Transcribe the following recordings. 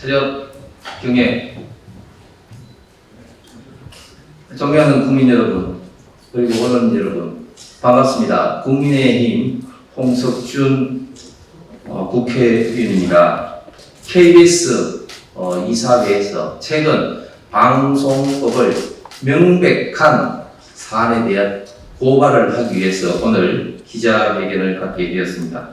차렷 경례 존경하는 국민 여러분 그리고 언론 여러분 반갑습니다. 국민의힘 홍석준 어, 국회의원입니다. KBS 어, 이사회에서 최근 방송법을 명백한 사안에 대한 고발을 하기 위해서 오늘 기자회견을 갖게 되었습니다.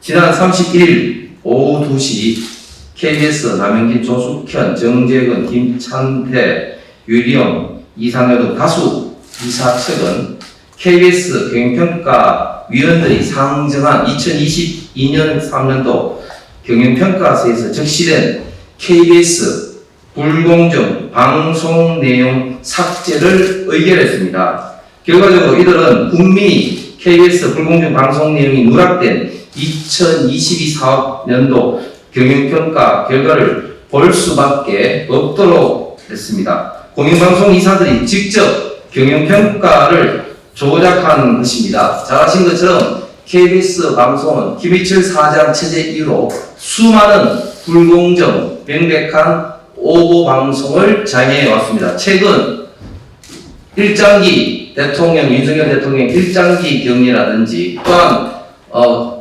지난 31일 오후 2시 KBS 남영진, 조숙현, 정재근, 김찬태, 유리영, 이상현 등 다수 이사 측은 KBS 경영평가 위원들이 상정한 2022년 3년도 경영평가서에서 적시된 KBS 불공정 방송 내용 삭제를 의결했습니다. 결과적으로 이들은 국민이 KBS 불공정 방송 내용이 누락된 2022 사업년도 경영평가 결과를 볼 수밖에 없도록 했습니다. 공영방송 이사들이 직접 경영평가를 조작한 것입니다. 잘 아신 것처럼 KBS 방송은 김희철 사장 체제 이후로 수많은 불공정, 명백한 오보 방송을 장애해 왔습니다. 최근 일장기 대통령, 윤석열 대통령 일장기 경리라든지 또한 어,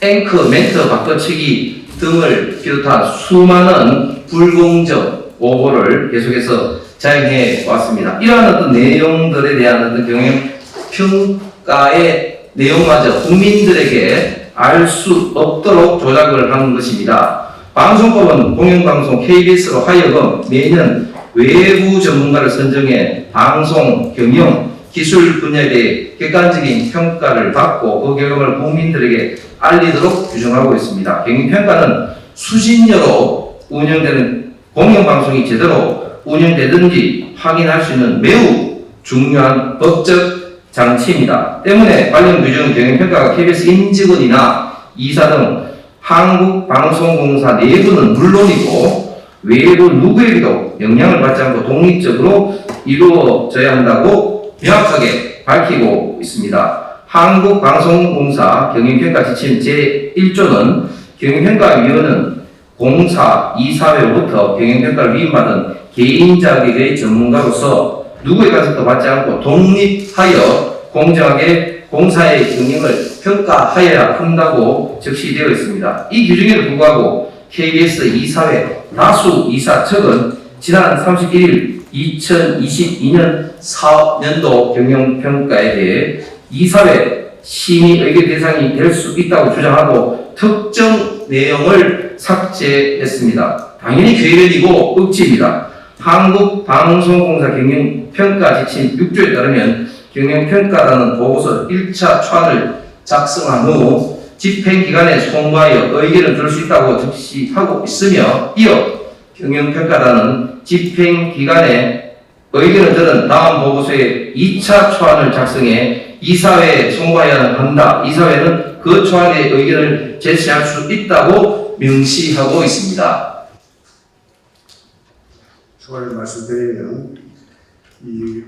앵커, 멘트 바꿔치기 등을 비롯한 수많은 불공정 오보를 계속해서 자행해 왔습니다. 이러한 어떤 내용들에 대한 어떤 경영 평가의 내용마저 국민들에게 알 수 없도록 조작을 한 것입니다. 방송법은 공영방송 KBS로 하여금 매년 외부 전문가를 선정해 방송, 경영, 기술 분야에 객관적인 평가를 받고 그 결과를 국민들에게 알리도록 규정하고 있습니다. 경영평가는 수신여로 운영되는 공영방송이 제대로 운영되든지 확인할 수 있는 매우 중요한 법적 장치입니다. 때문에 관련 규정 경영평가가 KBS 임직원이나 이사 등 한국방송공사 내부는 물론이고 외부 누구에게도 영향을 받지 않고 독립적으로 이루어져야 한다고 명확하게 밝히고 있습니다. 한국방송공사 경영평가 지침 제1조는 경영평가위원은 공사 이 사회로부터 경영평가를 위임받은 개인 자격의 전문가로서 누구의 간섭도 받지 않고 독립하여 공정하게 공사의 경영을 평가하여야 한다고 적시되어 있습니다. 이 규정에도 불구하고 KBS 이사회 다수 이사 측은 지난 31일 2022년 사업년도 경영평가에 대해 이사회 심의 의결 대상이 될 수 있다고 주장하고 특정 내용을 삭제했습니다. 당연히 괴변이고 억지입니다. 한국방송공사 경영평가 지침 6조에 따르면 경영평가라는 보고서 1차 초안을 작성한 후 집행기관에 송부하여 의견을 들을 수 있다고 적시하고 있으며 이어 경영평가단은 집행기관에 의견을 들은 다음 보고서에 2차 초안을 작성해 이사회에 송부하여야 한다. 이사회는 그 초안의 의견을 제시할 수 있다고 명시하고 있습니다. 추가로 말씀드리면 이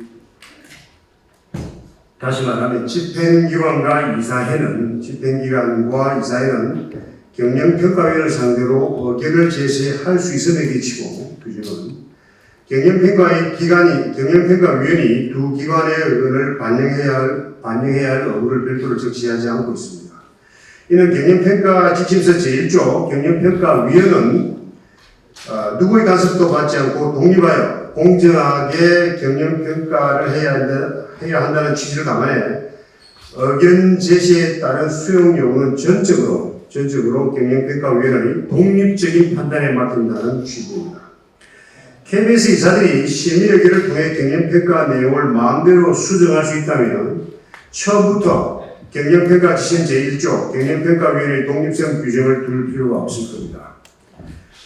다시 말하면 집행기관과 이사회는 집행기관과 이사회는 경영평가위원을 상대로 의견을 제시할 수 있음에 그치고 규정은 경영평가의 기관이 경영평가위원이 두 기관의 의견을 반영해야 할 반영해야 할 의무를 별도로 적시하지 않고 있습니다. 이는 경영평가 지침서 제1조 경영평가위원은 어, 누구의 간섭도 받지 않고 독립하여 공정하게 경영평가를 해야, 한다, 해야 한다는 취지를 감안해 의견 제시에 따른 수용 요구는 전적으로 전적으로 경영평가위원회의 독립적인 판단에 맡긴다는 취지입니다. KBS 이사들이 심의 의결을 통해 경영평가 내용을 마음대로 수정할 수 있다면 처음부터 경영평가 지침 제1조 경영평가위원회의 독립성 규정을 둘 필요가 없을 겁니다.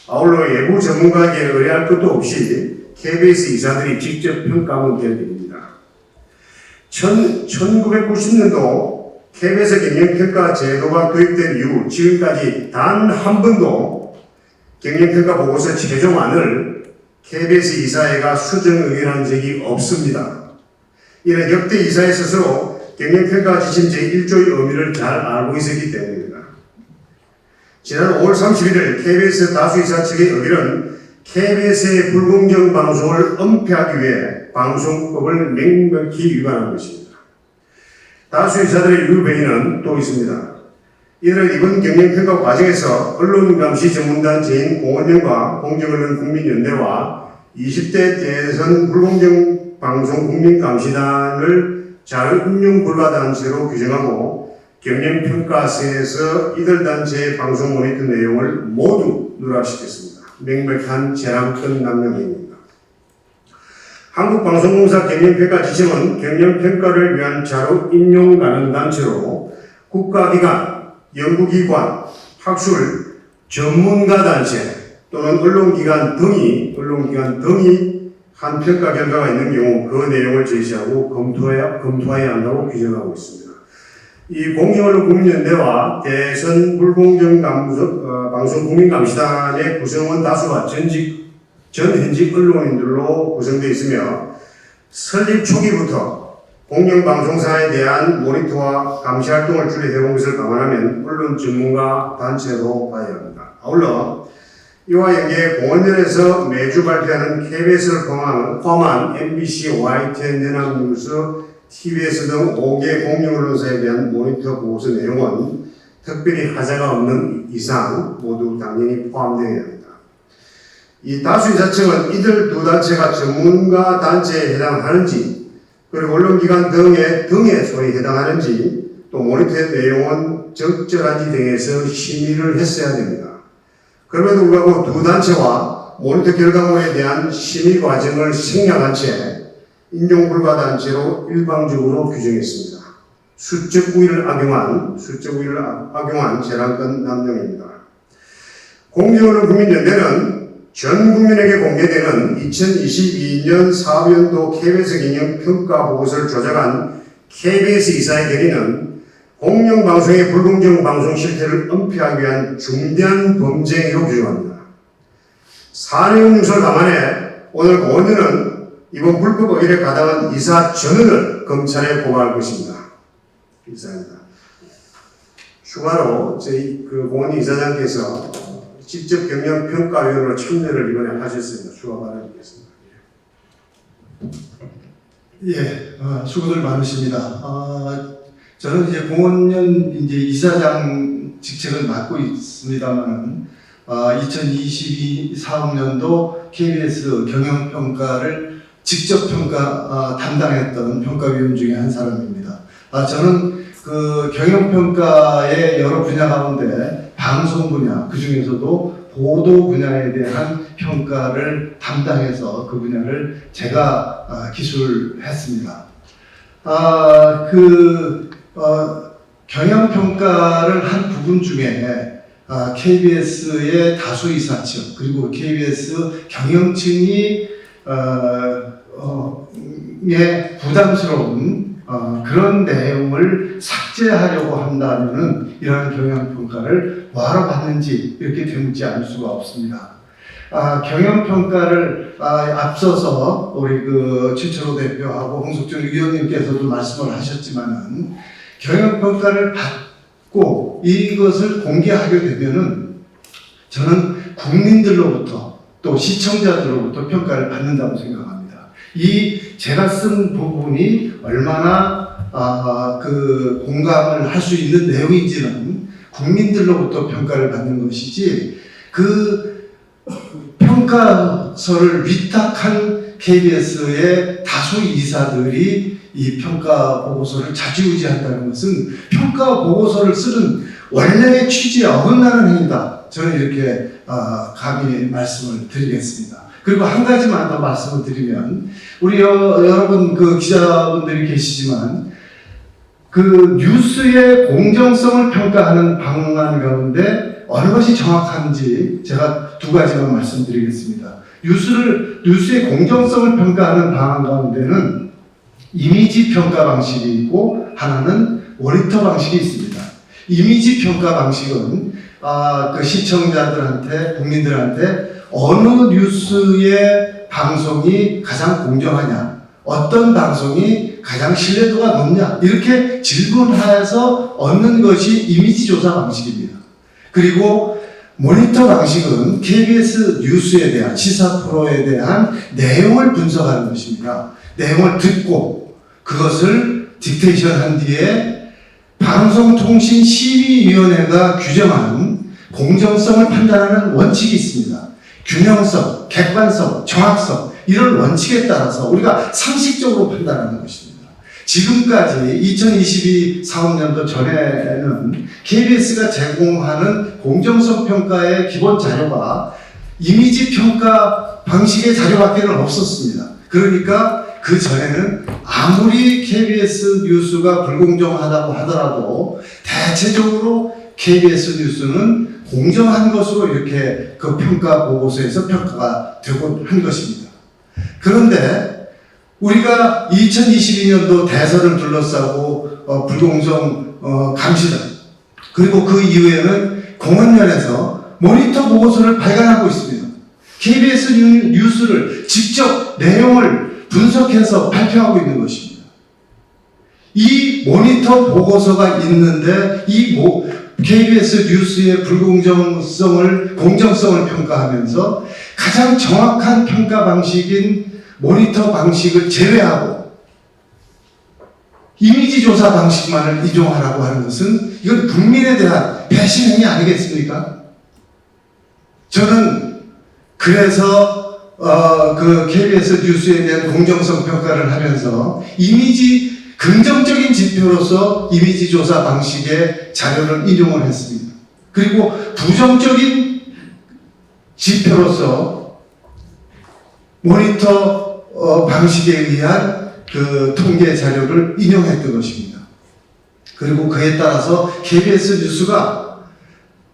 아울러 외부 전문가에게 의뢰할 것도 없이 KBS 이사들이 직접 평가하면 될 일입니다. 1990년도 KBS 경영평가 제도가 도입된 이후 지금까지 단 한 번도 경영평가 보고서 최종안을 KBS 이사회가 수정 의견한 적이 없습니다. 이는 역대 이사회 스스로 경영평가 지침 제1조의 의미를 잘 알고 있었기 때문입니다. 지난 5월 31일 KBS 다수이사 측의 의결은 KBS의 불공정 방송을 은폐하기 위해 방송법을 명백히 위반한 것입니다. 다수이사들의 유배인은 또 있습니다. 이들은 이번 경영 평가 과정에서 언론감시 전문단체인 공원연과 공정언론 국민연대와 20대 대선 불공정 방송 국민감시단을 자유인용 불가단체로 규정하고 경영평가서에서 이들 단체의 방송 모니터 내용을 모두 누락시켰습니다. 명백한 재량권 남용입니다. 한국방송공사 경영평가 지침은 경영평가를 위한 자료 인용 가능 단체로 국가기관, 연구기관, 학술, 전문가 단체 또는 언론기관 등이 언론기관 등이 한 평가 결과가 있는 경우 그 내용을 제시하고 검토해야, 검토해야 한다고 규정하고 있습니다. 이 공정언론 국민연대와 대선 불공정 감소, 어, 방송 국민감시단의 구성원 다수가 전직 전 현직 언론인들로 구성되어 있으며 설립 초기부터 공영방송사에 대한 모니터와 감시 활동을 주로 해온 것을 감안하면 언론 전문가 단체로 봐야 합니다. 아울러 이와 연계 공원연에서 매주 발표하는 KBS를 포함한, MBC, YTN, 연합뉴스, TBS 등 5개 공영 언론사에 대한 모니터 보고서 내용은 특별히 하자가 없는 이상 모두 당연히 포함되어야 합니다. 이 다수 이사측은 이들 두 단체가 전문가 단체에 해당하는지 그리고 언론기관 등의 등에 소위 해당하는지 또 모니터의 내용은 적절한지 등에서 심의를 했어야 됩니다. 그럼에도 불구하고 두 단체와 모니터 결과물에 대한 심의 과정을 생략한 채 인용 불가 단체로 일방적으로 규정했습니다. 수적 우위를 악용한 수적 우위를 악- 악용한 재량권 남용입니다. 공정언론 국민연대는 전 국민에게 공개되는 2022년 사업연도 KBS 경영 평가 보고서를 조작한 KBS 이사의 결의는 공영방송의 불공정 방송 실태를 은폐하기 위한 중대한 범죄 행위로 규정합니다. 사내용 유서를 감안해 오늘 공원들은 이번 불법 의뢰에 가담한 이사 전원을 검찰에 고발할 것입니다. 이사입니다. 추가로 저희 그 공원 이사장께서 직접 경영 평가위원으로 참여를 이번에 하셨습니다. 추가 발언드리겠습니다. 예, 어, 수고들 많으십니다. 어, 저는 이제 공원연 이제 이사장 직책을 맡고 있습니다만, 어, 2022 사업년도 KBS 경영평가를 직접 평가 어, 담당했던 평가위원 중에 한 사람입니다. 아, 저는 그 경영평가의 여러 분야 가운데 방송 분야, 그 중에서도 보도 분야에 대한 평가를 담당해서 그 분야를 제가 아, 기술했습니다. 아, 그 어, 경영 평가를 한 부분 중에 아, KBS의 다수 이사층 그리고 KBS 경영층이 어, 어, 에 부담스러운 어, 그런 내용을 삭제하려고 한다면은 이러한 경영 평가를 뭐하러 받는지 이렇게 되묻지 않을 수가 없습니다. 아, 경영 평가를 아, 앞서서 우리 그 최철호 대표하고 홍석준 위원님께서도 말씀을 하셨지만은 경영 평가를 받고 이것을 공개하게 되면은 저는 국민들로부터 또 시청자들로부터 평가를 받는다고 생각합니다. 이 제가 쓴 부분이 얼마나 아, 그 공감을 할 수 있는 내용인지는 국민들로부터 평가를 받는 것이지 그 평가서를 위탁한 KBS의 다수 이사들이 이 평가 보고서를 자지우지한다는 것은 평가 보고서를 쓰는 원래의 취지에 어긋나는 행위다. 저는 이렇게 아, 감히 말씀을 드리겠습니다. 그리고 한 가지만 더 말씀을 드리면 우리 여, 여러분 그 기자분들이 계시지만 그 뉴스의 공정성을 평가하는 방안 가운데 어느 것이 정확한지 제가 두 가지만 말씀드리겠습니다. 뉴스를 뉴스의 공정성을 평가하는 방안 가운데는 이미지 평가 방식이 있고 하나는 모니터 방식이 있습니다. 이미지 평가 방식은 아, 그 시청자들한테 국민들한테 어느 뉴스의 방송이 가장 공정하냐, 어떤 방송이 가장 신뢰도가 높냐 이렇게 질문해서 얻는 것이 이미지 조사 방식입니다. 그리고 모니터 방식은 KBS 뉴스에 대한 시사 프로에 대한 내용을 분석하는 것입니다. 내용을 듣고 그것을 딕테이션 한 뒤에 방송통신심의위원회가 규정한 공정성을 판단하는 원칙이 있습니다. 균형성, 객관성, 정확성 이런 원칙에 따라서 우리가 상식적으로 판단하는 것입니다. 지금까지 2022 사업년도 전에는 KBS가 제공하는 공정성 평가의 기본 자료가 이미지 평가 방식의 자료밖에는 없었습니다. 그러니까 그 전에는 아무리 KBS 뉴스가 불공정하다고 하더라도 대체적으로 KBS 뉴스는 공정한 것으로 이렇게 그 평가 보고서에서 평가가 되고 한 것입니다. 그런데 우리가 2022년도 대선을 둘러싸고 어, 불공정 어, 감시자 그리고 그 이후에는 공원면에서 모니터 보고서를 발간하고 있습니다. KBS 뉴- 뉴스를 직접 내용을 분석해서 발표하고 있는 것입니다. 이 모니터 보고서가 있는데 이 모- KBS 뉴스의 불공정성을 공정성을 평가하면서 가장 정확한 평가 방식인 모니터 방식을 제외하고 이미지 조사 방식만을 이용하라고 하는 것은 이건 국민에 대한 배신 행위 아니겠습니까? 저는 그래서 어, 그 KBS 뉴스에 대한 공정성 평가를 하면서 이미지 긍정적인 지표로서 이미지 조사 방식의 자료를 인용을 했습니다. 그리고 부정적인 지표로서 모니터 어, 방식에 의한 그 통계 자료를 인용했던 것입니다. 그리고 그에 따라서 KBS 뉴스가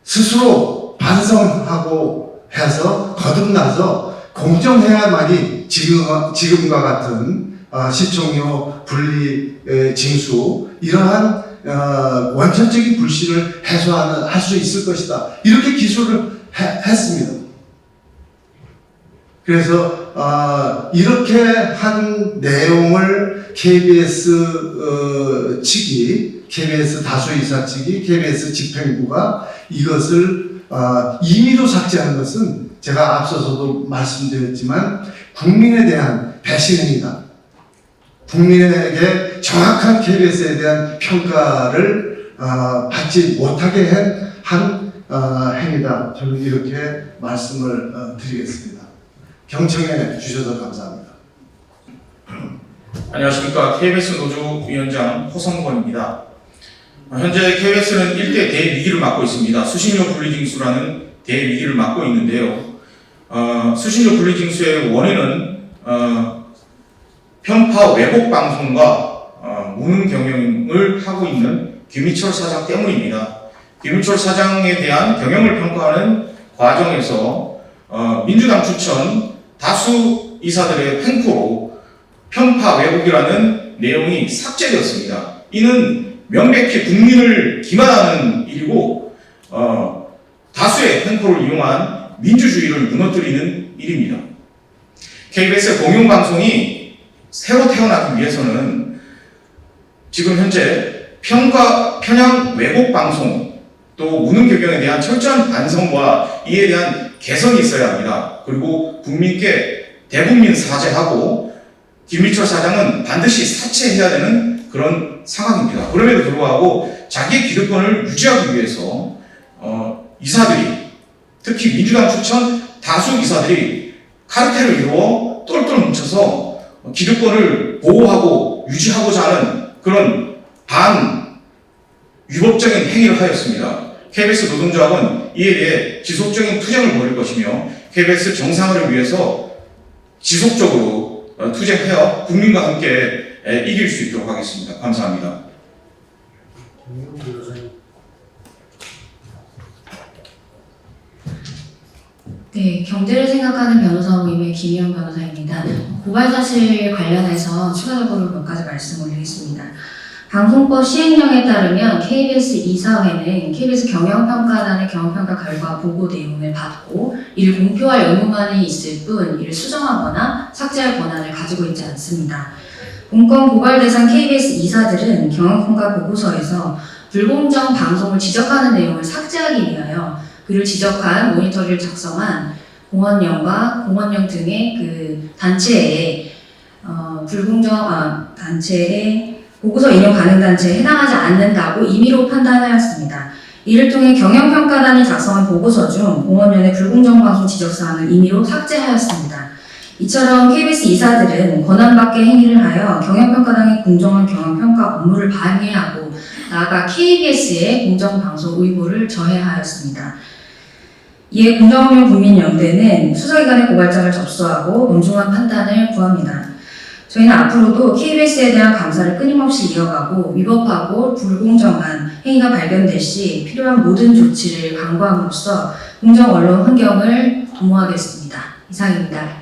스스로 반성하고 해서 거듭나서 공정해야만이 지금, 지금과 같은 아, 시청료 분리 에, 징수 이러한 어, 원천적인 불신을 해소하는 할 수 있을 것이다 이렇게 기술을 해- 했습니다. 그래서 아, 이렇게 한 내용을 KBS 어, 측이 KBS 다수이사 측이 KBS 집행부가 이것을 아, 임의로 삭제한 것은 제가 앞서서도 말씀드렸지만 국민에 대한 배신행위다. 국민에게 정확한 KBS에 대한 평가를 아, 받지 못하게 한, 한 아, 행위다. 저는 이렇게 말씀을 어, 드리겠습니다. 경청해 주셔서 감사합니다. 안녕하십니까. KBS 노조위원장 호성권입니다. 어, 현재 KBS는 일대 대위기를 맞고 있습니다. 수신료 분리징수라는 대위기를 맞고 있는데요. 어, 수신료 분리징수의 원인은 어, 편파 왜곡 방송과 어, 무능 경영을 하고 있는 김희철 사장 때문입니다. 김희철 사장에 대한 경영을 평가하는 과정에서 어, 민주당 추천 다수 이사들의 횡포로 편파 왜곡이라는 내용이 삭제되었습니다. 이는 명백히 국민을 기만하는 일이고 어, 다수의 횡포를 이용한 민주주의를 무너뜨리는 일입니다. KBS 공영방송이 새로 태어나기 위해서는 지금 현재 평가 편향 왜곡 방송 또 무능 경영에 대한 철저한 반성과 이에 대한 개선이 있어야 합니다. 그리고 국민께 대국민 사죄하고 김일철 사장은 반드시 사퇴해야 되는 그런 상황입니다. 그럼에도 불구하고 자기의 기득권을 유지하기 위해서 어, 이사들이 특히 민주당 추천 다수 이사들이 카르텔을 이루어 똘똘 뭉쳐서 기득권을 보호하고 유지하고자 하는 그런 반 위법적인 행위를 하였습니다. KBS 노동조합은 이에 대해 지속적인 투쟁을 벌일 것이며 KBS 정상화를 위해서 지속적으로 어, 투쟁하여 국민과 함께 에, 이길 수 있도록 하겠습니다. 감사합니다. 네, 경제를 생각하는 변호사 모임의 김희영 변호사입니다. 고발 사실 관련해서 추가적으로 몇 가지 말씀 올리겠습니다. 방송법 시행령에 따르면 KBS 이사회는 KBS 경영평가단의 경영평가 결과 보고 내용을 받고 이를 공표할 의무만이 있을 뿐 이를 수정하거나 삭제할 권한을 가지고 있지 않습니다. 공건 고발 대상 KBS 이사들은 경영평가 보고서에서 불공정 방송을 지적하는 내용을 삭제하기 위하여 그를 지적한 모니터를 작성한 공원령과 공원령 등의 그 단체에 어, 불공정 아, 단체에 보고서 인용 가능 단체에 해당하지 않는다고 임의로 판단하였습니다. 이를 통해 경영평가단이 작성한 보고서 중 공원연의 불공정 방송 지적 사항을 임의로 삭제하였습니다. 이처럼 KBS 이사들은 권한 밖의 행위를 하여 경영평가단의 공정한 경영평가 업무를 방해하고 나아가 KBS의 공정방송 의무를 저해하였습니다. 이에 공정하면 국민연대는 수사기관의 고발장을 접수하고 엄중한 판단을 구합니다. 저희는 앞으로도 KBS에 대한 감사를 끊임없이 이어가고 위법하고 불공정한 행위가 발견될 시 필요한 모든 조치를 강구함으로써 공정 언론 환경을 도모하겠습니다. 이상입니다.